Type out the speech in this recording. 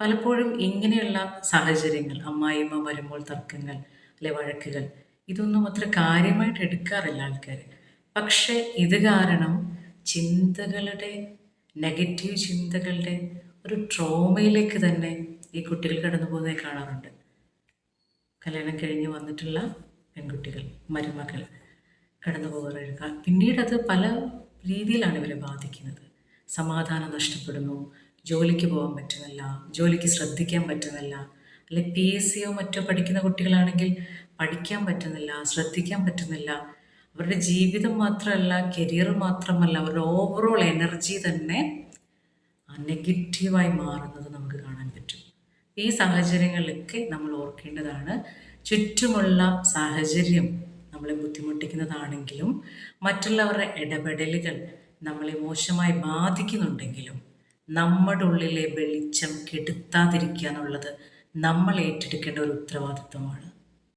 പലപ്പോഴും ഇങ്ങനെയുള്ള സാഹചര്യങ്ങൾ അമ്മായിമ്മ വരുമ്പോൾ തർക്കങ്ങൾ അല്ലെ വഴക്കുകൾ ഇതൊന്നും അത്ര കാര്യമായിട്ട് എടുക്കാറില്ല ആൾക്കാർ പക്ഷേ ഇത് കാരണം ചിന്തകളുടെ നെഗറ്റീവ് ചിന്തകളുടെ ഒരു ട്രോമയിലേക്ക് തന്നെ ഈ കുട്ടികൾ കടന്നു പോകുന്നതായി കാണാറുണ്ട്. കല്യാണം കഴിഞ്ഞ് വന്നിട്ടുള്ള പെൺകുട്ടികൾ മരുമകൾ കടന്നു പോകാറുണ്ട് പിന്നീട് അത് പല രീതിയിലാണ് ഇവരെ ബാധിക്കുന്നത്. സമാധാനം നഷ്ടപ്പെടുന്നു ജോലിക്ക് പോകാൻ പറ്റുന്നില്ല ജോലിക്ക് ശ്രദ്ധിക്കാൻ പറ്റുന്നില്ല അല്ലെ പി എസ് സിയോ മറ്റോ പഠിക്കുന്ന കുട്ടികളാണെങ്കിൽ പഠിക്കാൻ പറ്റുന്നില്ല ശ്രദ്ധിക്കാൻ പറ്റുന്നില്ല. അവരുടെ ജീവിതം മാത്രമല്ല കരിയർ മാത്രമല്ല അവരുടെ ഓവറോൾ എനർജി തന്നെ നെഗറ്റീവായി മാറുന്നത് നമുക്ക് കാണാൻ പറ്റും. ഈ സാഹചര്യങ്ങളിലൊക്കെ നമ്മൾ ഓർക്കേണ്ടതാണ് ചുറ്റുമുള്ള സാഹചര്യം നമ്മളെ ബുദ്ധിമുട്ടിക്കുന്നതാണെങ്കിലും മറ്റുള്ളവരുടെ ഇടപെടലുകൾ നമ്മളെ മോശമായി ബാധിക്കുന്നുണ്ടെങ്കിലും നമ്മുടെ ഉള്ളിലെ വെളിച്ചം കെടുത്താതിരിക്കുക എന്നുള്ളത് നമ്മൾ ഏറ്റെടുക്കേണ്ട ഒരു ഉത്തരവാദിത്വമാണ്.